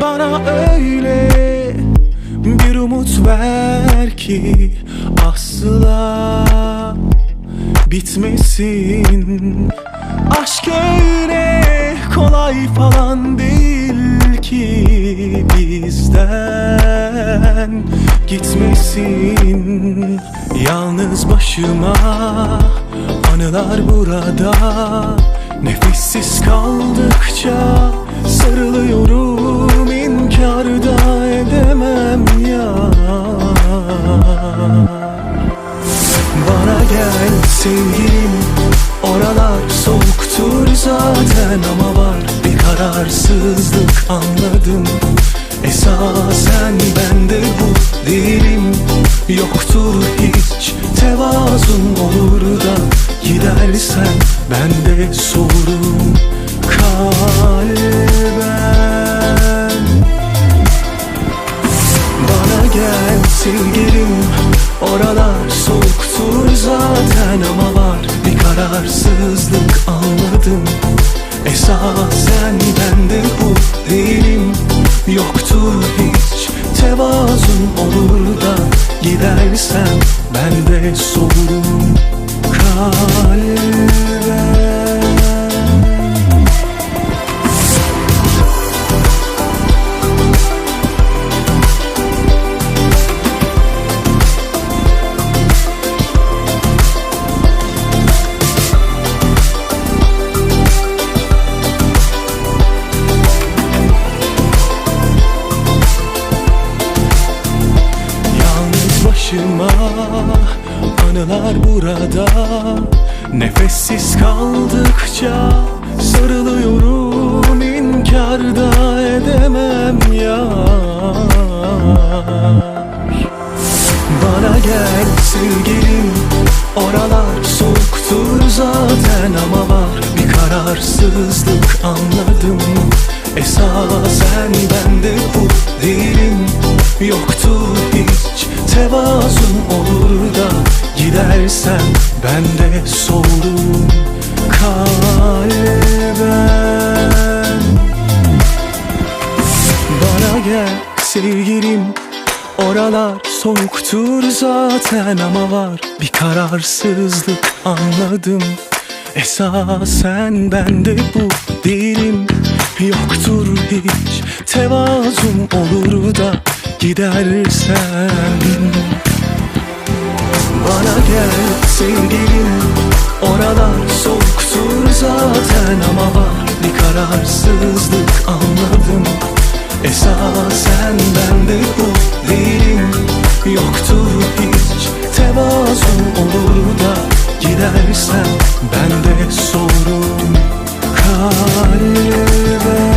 Bana öyle bir umut ver ki asla bitmesin. Aşk öyle kolay falan değil ki bizden gitmesin. Yalnız başıma anılar burada. Nefessiz kaldıkça sarılıyorum inkar da edemem ya. Bana gel sevgilim Oralar soğuktur zaten ama var Bir kararsızlık anladım. Esasen bende bu değilim Yoktur hiç tevazun. Olur da Gidersen ben de sorum kalben sevgilim Oralar soğuktur zaten ama var Bir kararsızlık anladım. Esasen bende bu değilim. Yoktur hiç tevazun olur da Gidersen ben de sorum kalben başıma anılar burada. Nefessiz kaldıkça sarılıyorum inkar da edemem ya Bana gel sevgilim oralar soğuktur zaten ama var Bir kararsızlık anladım. Esasen bende bu değilim Yoktur hiç tevazun olur da Gidersen ben de soğurum kalben bana gel sevgilim Oralar soğuktur zaten ama var Bir kararsızlık anladım. Esasen bende bu değilim. Yoktur hiç tevazum olur da Gidersen haksızlık anladım. Esasen ben de bu değilim Yoktu hiç tevazu olur da Gidersen ben de sorun. Kalbe